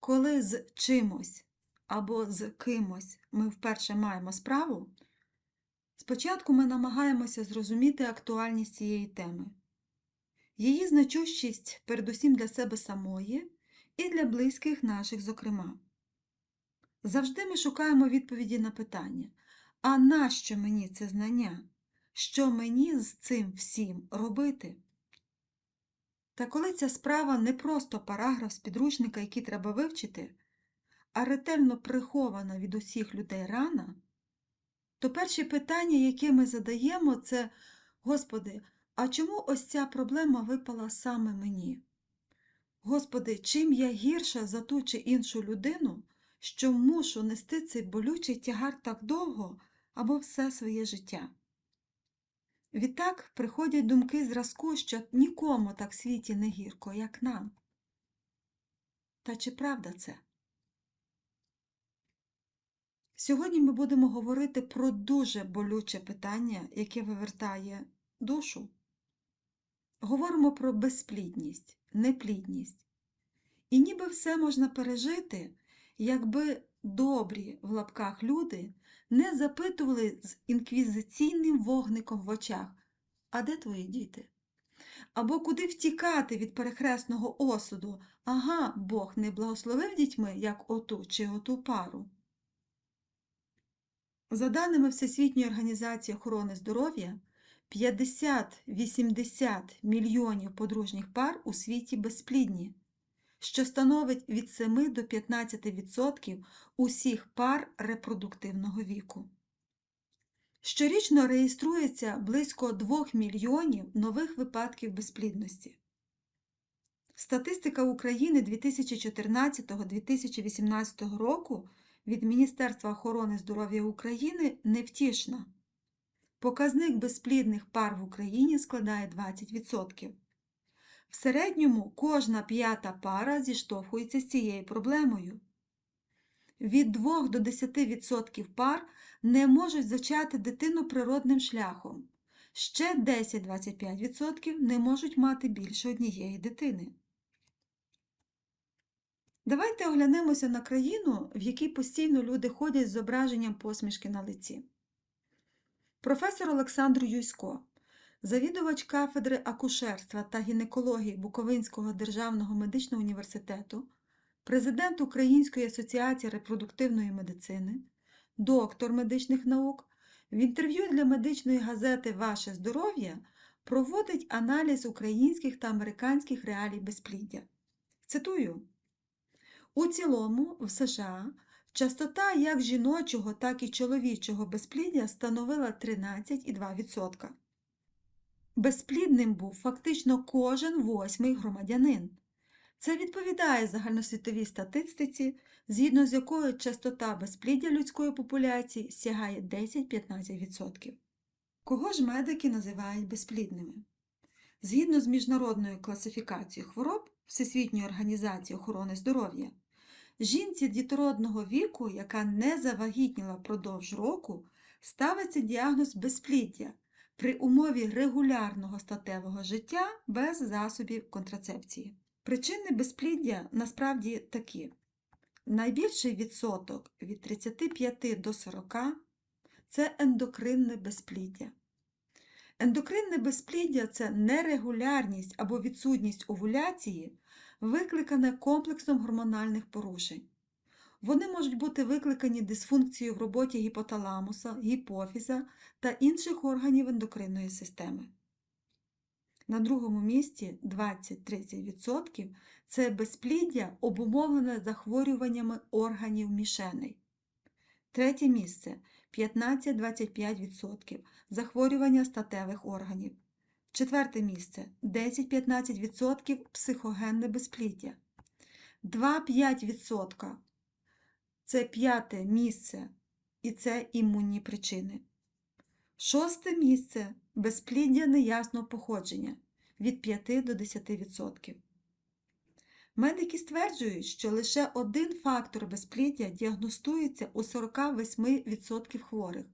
Коли з чимось або з кимось ми вперше маємо справу, спочатку ми намагаємося зрозуміти актуальність цієї теми, її значущість передусім для себе самої і для близьких наших, зокрема. Завжди ми шукаємо відповіді на питання: а нащо мені це знання? Що мені з цим всім робити? Та коли ця справа не просто параграф з підручника, який треба вивчити, а ретельно прихована від усіх людей рана, то перші питання, які ми задаємо, це Господи, а чому ось ця проблема випала саме мені? Господи, чим я гірша за ту чи іншу людину, що мушу нести цей болючий тягар так довго або все своє життя? Відтак приходять думки зразку, що нікому так в світі не гірко, як нам. Та чи правда це? Сьогодні ми будемо говорити про дуже болюче питання, яке вивертає душу. Говоримо про безплідність, неплідність. І ніби все можна пережити, якби добрі в лапках люди не запитували з інквізиційним вогником в очах, а де твої діти? Або куди втікати від перехресного осуду? Ага, Бог не благословив дітьми, як оту чи оту пару. За даними Всесвітньої організації охорони здоров'я, 50-80 мільйонів подружніх пар у світі безплідні, що становить від 7 до 15% усіх пар репродуктивного віку. Щорічно реєструється близько 2 мільйонів нових випадків безплідності. Статистика України 2014-2018 року від Міністерства охорони здоров'я України невтішна. Показник безплідних пар в Україні складає 20%. В середньому кожна п'ята пара зіштовхується з цією проблемою. Від 2 до 10% пар не можуть зачати дитину природним шляхом. Ще 10-25% не можуть мати більше однієї дитини. Давайте оглянемося на країну, в якій постійно люди ходять з зображенням посмішки на лиці. Професор Олександр Юсько, завідувач кафедри акушерства та гінекології Буковинського державного медичного університету, президент Української асоціації репродуктивної медицини, доктор медичних наук, в інтерв'ю для медичної газети Ваше здоров'я проводить аналіз українських та американських реалій безпліддя. Цитую. У цілому, в США частота як жіночого, так і чоловічого безпліддя становила 13,2%. Безплідним був фактично кожен восьмий громадянин. Це відповідає загальносвітовій статистиці, згідно з якою частота безпліддя людської популяції сягає 10-15%. Кого ж медики називають безплідними? Згідно з міжнародною класифікацією хвороб Всесвітньої організації охорони здоров'я, жінці дітородного віку, яка не завагітніла впродовж року, ставиться діагноз безпліддя при умові регулярного статевого життя без засобів контрацепції. Причини безпліддя насправді такі: найбільший відсоток від 35 до 40 це ендокринне безпліддя. Ендокринне безпліддя це нерегулярність або відсутність овуляції, викликане комплексом гормональних порушень. Вони можуть бути викликані дисфункцією в роботі гіпоталамуса, гіпофіза та інших органів ендокринної системи. На другому місці 20-30% це безпліддя, обумовлене захворюваннями органів мішеней. Третє місце 15-25% захворювання статевих органів. Четверте місце 10-15% психогенне безпліддя. 2-5% це п'яте місце і це імунні причини. Шосте місце безпліддя неясного походження від 5 до 10%. Медики стверджують, що лише один фактор безпліддя діагностується у 48% хворих,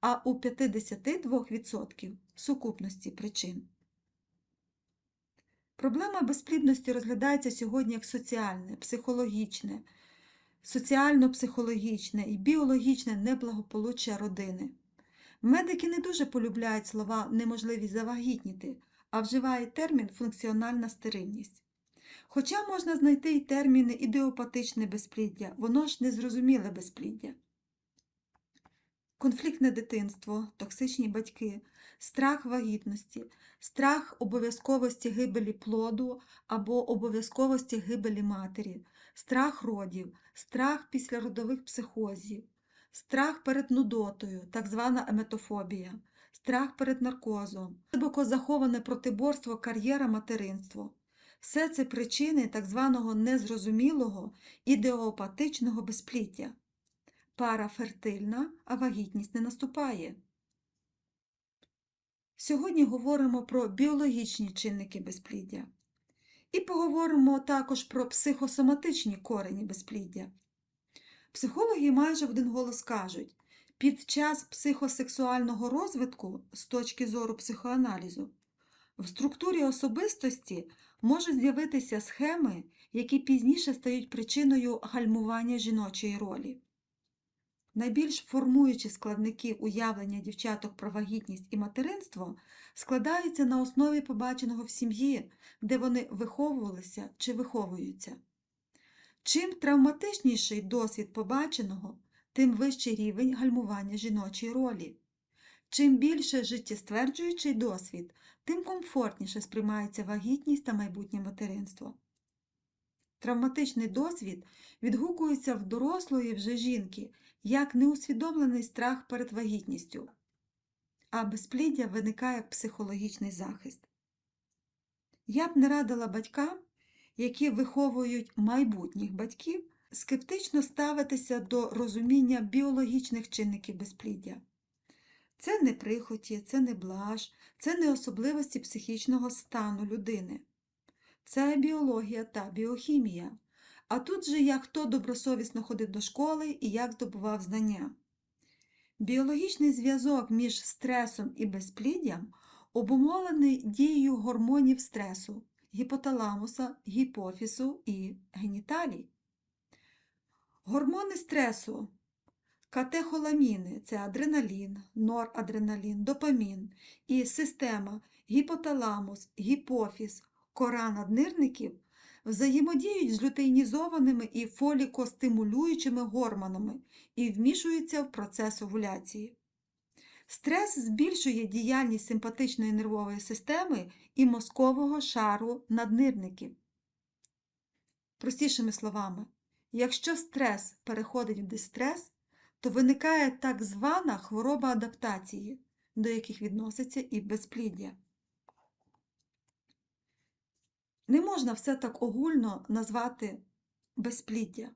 а у 52% сукупності причин. Проблема безплідності розглядається сьогодні як соціальне, психологічне, соціально-психологічне і біологічне неблагополуччя родини. Медики не дуже полюбляють слова неможливість завагітніти, а вживають термін функціональна стерильність. Хоча можна знайти й терміни ідеопатичне безпліддя, воно ж незрозуміле безпліддя. Конфліктне дитинство, токсичні батьки, страх вагітності, страх обов'язковості гибелі плоду або обов'язковості гибелі матері, страх родів, страх післяродових психозів, страх перед нудотою, так звана еметофобія, страх перед наркозом, глибоко заховане протиборство кар'єра материнство. Все це причини так званого незрозумілого ідеопатичного безпліття. Пара фертильна, а вагітність не наступає. Сьогодні говоримо про біологічні чинники безпліддя. І поговоримо також про психосоматичні корені безпліддя. Психологи майже в один голос кажуть, під час психосексуального розвитку з точки зору психоаналізу в структурі особистості можуть з'явитися схеми, які пізніше стають причиною гальмування жіночої ролі. Найбільш формуючі складники уявлення дівчаток про вагітність і материнство складаються на основі побаченого в сім'ї, де вони виховувалися чи виховуються. Чим травматичніший досвід побаченого, тим вищий рівень гальмування жіночої ролі. Чим більше життєстверджуючий досвід, тим комфортніше сприймається вагітність та майбутнє материнство. Травматичний досвід відгукується в дорослої вже жінки як неусвідомлений страх перед вагітністю, а безпліддя виникає як психологічний захист. Я б не радила батькам, які виховують майбутніх батьків, скептично ставитися до розуміння біологічних чинників безпліддя. Це не прихоті, це не блаж, це не особливості психічного стану людини. Це біологія та біохімія. А тут же як хто добросовісно ходив до школи і як здобував знання. Біологічний зв'язок між стресом і безпліддям обумовлений дією гормонів стресу, гіпоталамуса, гіпофізу і геніталій. Гормони стресу Катехоламіни це адреналін, норадреналін, допамін і система гіпоталамус, гіпофіз, кора наднирників взаємодіють з лютеїнізованими і фолікостимулюючими гормонами і вмішуються в процес овуляції. Стрес збільшує діяльність симпатичної нервової системи і мозкового шару наднирників. Простішими словами, якщо стрес переходить в дистрес, то виникає так звана хвороба адаптації, до яких відноситься і безпліддя. Не можна все так огульно назвати безпліддя.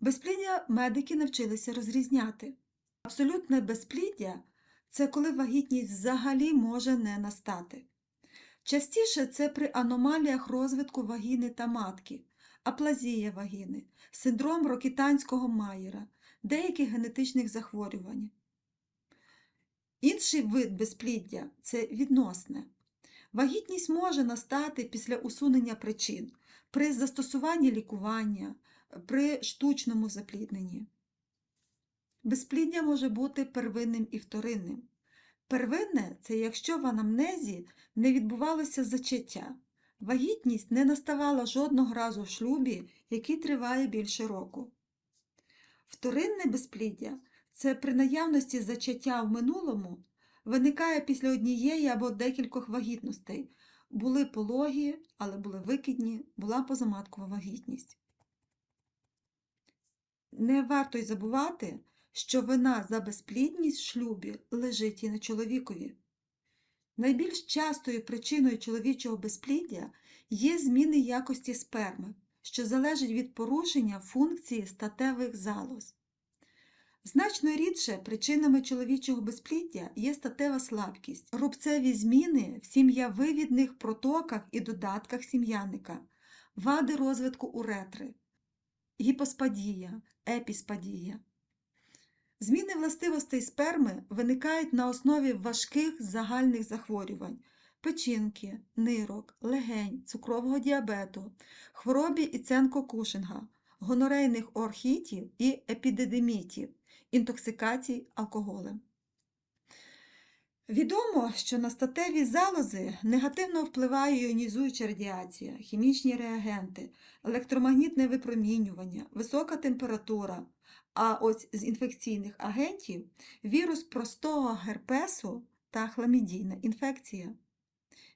Безпліддя медики навчилися розрізняти. Абсолютне безпліддя це коли вагітність взагалі може не настати. Частіше це при аномаліях розвитку вагіни та матки, аплазія вагіни, синдром рокітанського маєра, деяких генетичних захворювань. Інший вид безпліддя це відносне. Вагітність може настати після усунення причин, при застосуванні лікування, при штучному заплідненні. Безпліддя може бути первинним і вторинним. Первинне це якщо в анамнезі не відбувалося зачаття. Вагітність не наставала жодного разу в шлюбі, який триває більше року. Вторинне безпліддя це при наявності зачаття в минулому виникає після однієї або декількох вагітностей. Були пологі, але були викидні, була позаматкова вагітність. Не варто й забувати, що вина за безплідність в шлюбі лежить і на чоловікові. Найбільш частою причиною чоловічого безпліддя є зміни якості сперми, що залежить від порушення функції статевих залоз. Значно рідше причинами чоловічого безпліддя є статева слабкість, рубцеві зміни в сім'явивідних протоках і додатках сім'яника, вади розвитку уретри, гіпоспадія, епіспадія. Зміни властивостей сперми виникають на основі важких загальних захворювань, печінки, нирок, легень, цукрового діабету, хворобі Іценко-Кушинга, гонорейних орхітів і епідедемітів, інтоксикацій алкоголем. Відомо, що на статеві залози негативно впливає іонізуюча радіація, хімічні реагенти, електромагнітне випромінювання, висока температура. А ось з інфекційних агентів вірус простого герпесу та хламідійна інфекція.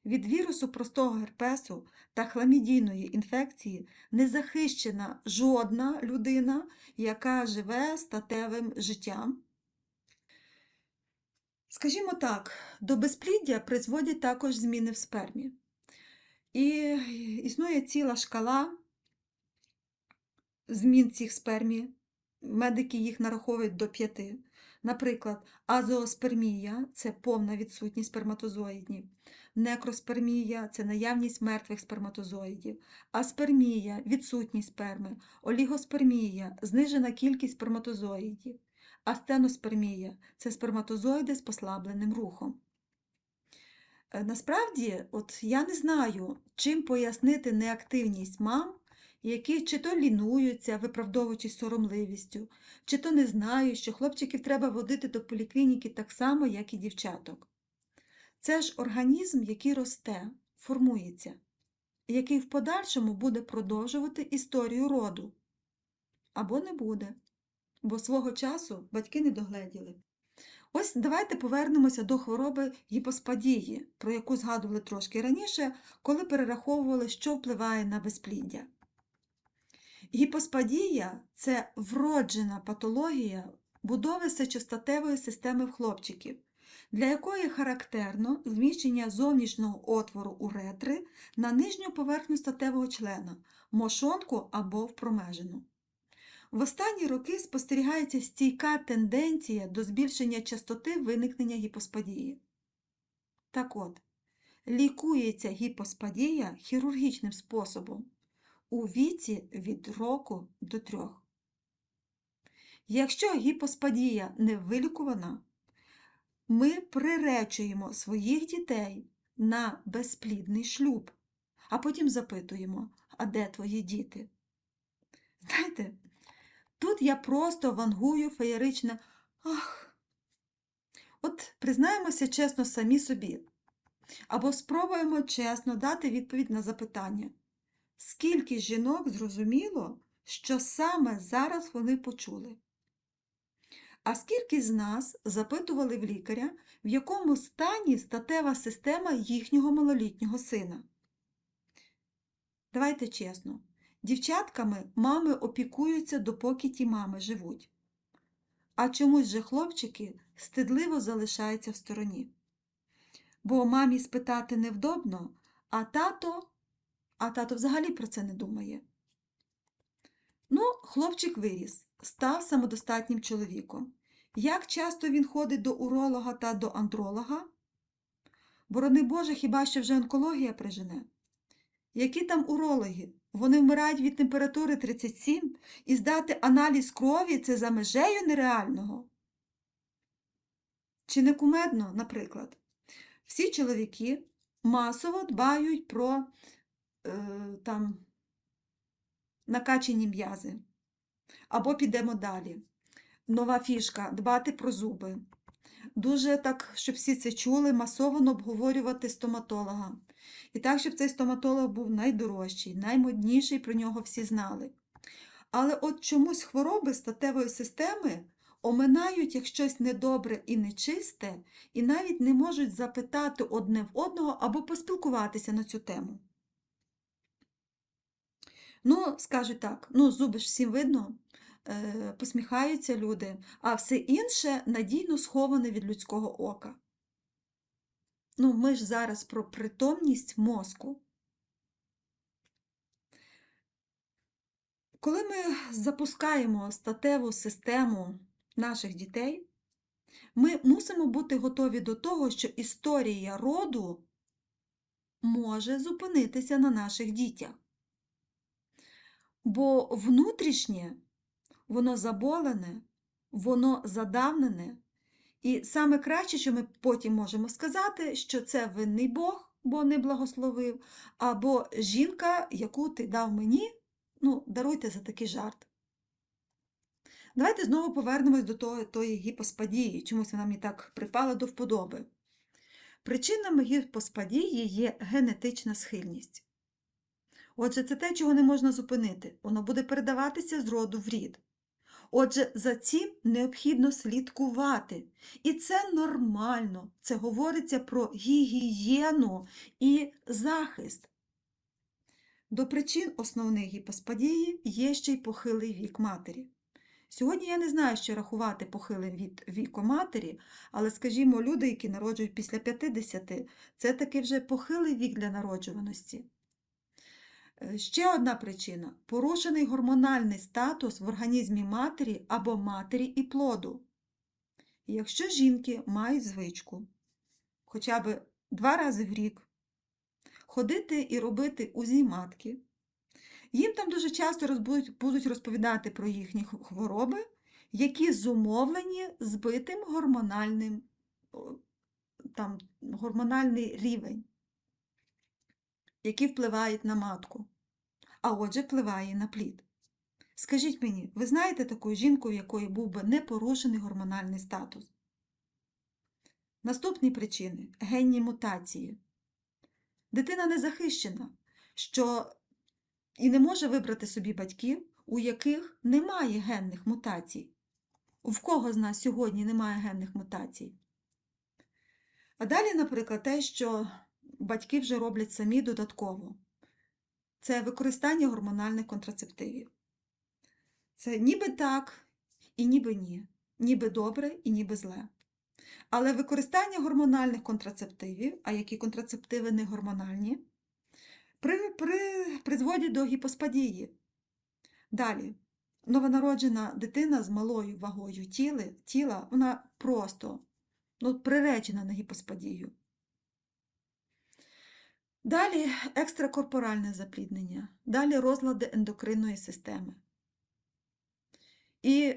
Від вірусу простого герпесу та хламідійної інфекції не захищена жодна людина, яка живе статевим життям. Скажімо так, до безпліддя призводять також зміни в спермі. І існує ціла шкала змін цих спермі. Медики їх нараховують до п'яти. Наприклад, азооспермія це повна відсутність сперматозоїдів, некроспермія це наявність мертвих сперматозоїдів, аспермія відсутність сперми, олігоспермія знижена кількість сперматозоїдів, астеноспермія це сперматозоїди з послабленим рухом. Е, Насправді, от я не знаю, чим пояснити неактивність мам, які чи то лінуються, виправдовуючись соромливістю, чи то не знають, що хлопчиків треба водити до поліклініки так само, як і дівчаток. Це ж організм, який росте, формується, який в подальшому буде продовжувати історію роду. Або не буде, бо свого часу батьки не догледіли. Ось давайте повернемося до хвороби гіпоспадії, про яку згадували трошки раніше, коли перераховували, що впливає на безпліддя. Гіпоспадія це вроджена патологія будови сечостатевої системи в хлопчиків, для якої характерно зміщення зовнішнього отвору уретри на нижню поверхню статевого члена, мошонку або в промежину. В останні роки спостерігається стійка тенденція до збільшення частоти виникнення гіпоспадії. Так от, лікується гіпоспадія хірургічним способом у віці від року до трьох. Якщо гіпоспадія не вилікувана, ми приречуємо своїх дітей на безплідний шлюб, а потім запитуємо, а де твої діти? Знаєте, тут я просто вангую феєричне ах. От признаємося чесно самі собі, або спробуємо чесно дати відповідь на запитання. Скільки жінок зрозуміло, що саме зараз вони почули? А скільки з нас запитували в лікаря, в якому стані статева система їхнього малолітнього сина? Давайте чесно, дівчатками мами опікуються, допоки ті мами живуть. А чомусь же хлопчики стидливо залишаються в стороні. Бо мамі спитати невдобно, а тато а тато взагалі про це не думає. Ну, хлопчик виріс, став самодостатнім чоловіком. Як часто він ходить до уролога та до андролога? Борони Боже, хіба що вже онкологія прижене? Які там урологи? Вони вмирають від температури 37 і здати аналіз крові це за межею нереального. Чи не кумедно, наприклад? Всі чоловіки масово дбають про е, там накачені м'язи. Або підемо далі. Нова фішка дбати про зуби. Дуже так, щоб всі це чули, масово обговорювати стоматолога. І так, щоб цей стоматолог був найдорожчий, наймодніший, про нього всі знали. Але от чомусь хвороби статевої системи оминають як щось недобре і нечисте, і навіть не можуть запитати одне в одного або поспілкуватися на цю тему. Ну, скажуть так, ну, зуби ж всім видно, е, посміхаються люди, а все інше надійно сховане від людського ока. Ну, ми ж зараз про притомність мозку. Коли ми запускаємо статеву систему наших дітей, ми мусимо бути готові до того, що історія роду може зупинитися на наших дітях. Бо внутрішнє, воно заболене, воно задавнене, і саме краще, що ми потім можемо сказати, що це винний Бог, бо не благословив, або жінка, яку ти дав мені, ну, даруйте за такий жарт. Давайте знову повернемось до того, тої гіпоспадії, чомусь вона мені так припала до вподоби. Причинами гіпоспадії є генетична схильність. Отже, це те, чого не можна зупинити. Воно буде передаватися з роду в рід. Отже, за цим необхідно слідкувати. І це нормально. Це говориться про гігієну і захист. До причин основних гіпоспадії є ще й похилий вік матері. Сьогодні я не знаю, що рахувати похилим від віку матері, але, скажімо, люди, які народжують після 50, це таки вже похилий вік для народжуваності. Е, Ще одна причина порушений гормональний статус в організмі матері або матері і плоду. Якщо жінки мають звичку хоча б два рази в рік ходити і робити УЗІ матки, їм там дуже часто будуть розповідати про їхні хвороби, які зумовлені збитим гормональним там, гормональний рівень, які впливають на матку, а отже, впливає на плід. Скажіть мені, ви знаєте таку жінку, в якої був би непорушений гормональний статус? Наступні причини генні мутації. Дитина не захищена, що і не може вибрати собі батьків, у яких немає генних мутацій. В кого з нас сьогодні немає генних мутацій? А далі, наприклад, те, що батьки вже роблять самі додатково. Це використання гормональних контрацептивів. Це ніби так і ніби ні, ніби добре і ніби зле. Але використання гормональних контрацептивів, а які контрацептиви не гормональні, при, при, призводять до гіпоспадії. Далі, новонароджена дитина з малою вагою тіли, тіла, вона просто ну, приречена на гіпоспадію. Далі екстракорпоральне запліднення, далі розлади ендокринної системи. І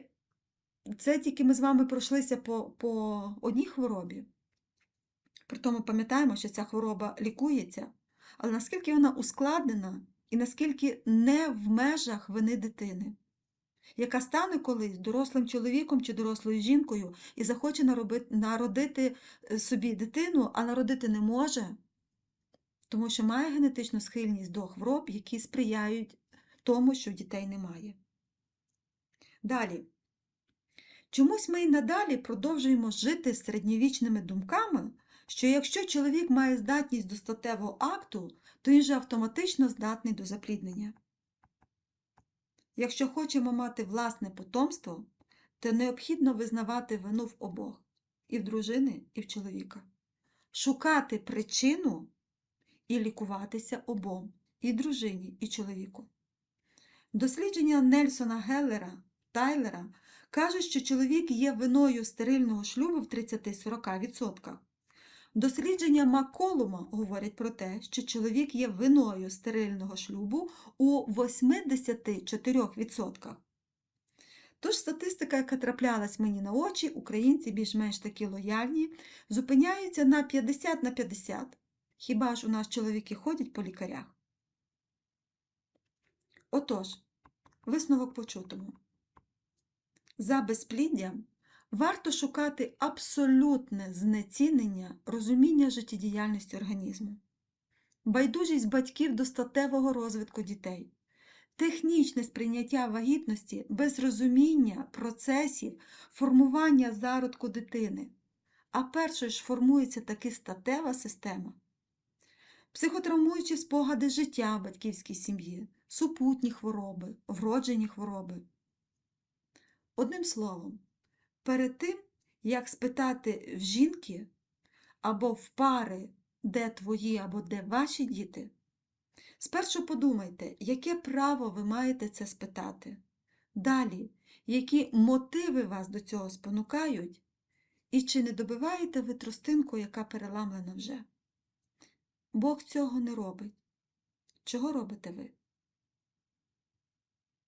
це тільки ми з вами пройшлися по, по одній хворобі. Притому пам'ятаємо, що ця хвороба лікується, але наскільки вона ускладнена і наскільки не в межах вини дитини, яка стане колись дорослим чоловіком чи дорослою жінкою і захоче народити е, собі дитину, а народити не може, тому що має генетичну схильність до хвороб, які сприяють тому, що дітей немає. Далі. Чомусь ми й надалі продовжуємо жити середньовічними думками, що якщо чоловік має здатність до статевого акту, то він же автоматично здатний до запліднення. Якщо хочемо мати власне потомство, то необхідно визнавати вину в обох і в дружини, і в чоловіка, шукати причину і лікуватися обом і дружині, і чоловіку. Дослідження Нельсона Геллера Тайлера кажуть, що чоловік є виною стерильного шлюбу в 30-40%. Дослідження Макколума говорять про те, що чоловік є виною стерильного шлюбу у 84%. Тож статистика, яка траплялась мені на очі, українці більш-менш такі лояльні, зупиняються на 50 на 50. Хіба ж у нас чоловіки ходять по лікарях? Отож, висновок почутому. За безпліддям варто шукати абсолютне знецінення розуміння життєдіяльності організму, байдужість батьків до статевого розвитку дітей, технічне сприйняття вагітності без розуміння процесів формування зародку дитини. А першою ж формується таки статева система. Психотравмуючі спогади життя батьківській сім'ї, супутні хвороби, вроджені хвороби. Одним словом, перед тим, як спитати в жінки або в пари, де твої або де ваші діти, спершу подумайте, яке право ви маєте це спитати. Далі, які мотиви вас до цього спонукають, і чи не добиваєте ви тростинку, яка переламлена вже. Бог цього не робить. Чого робите ви?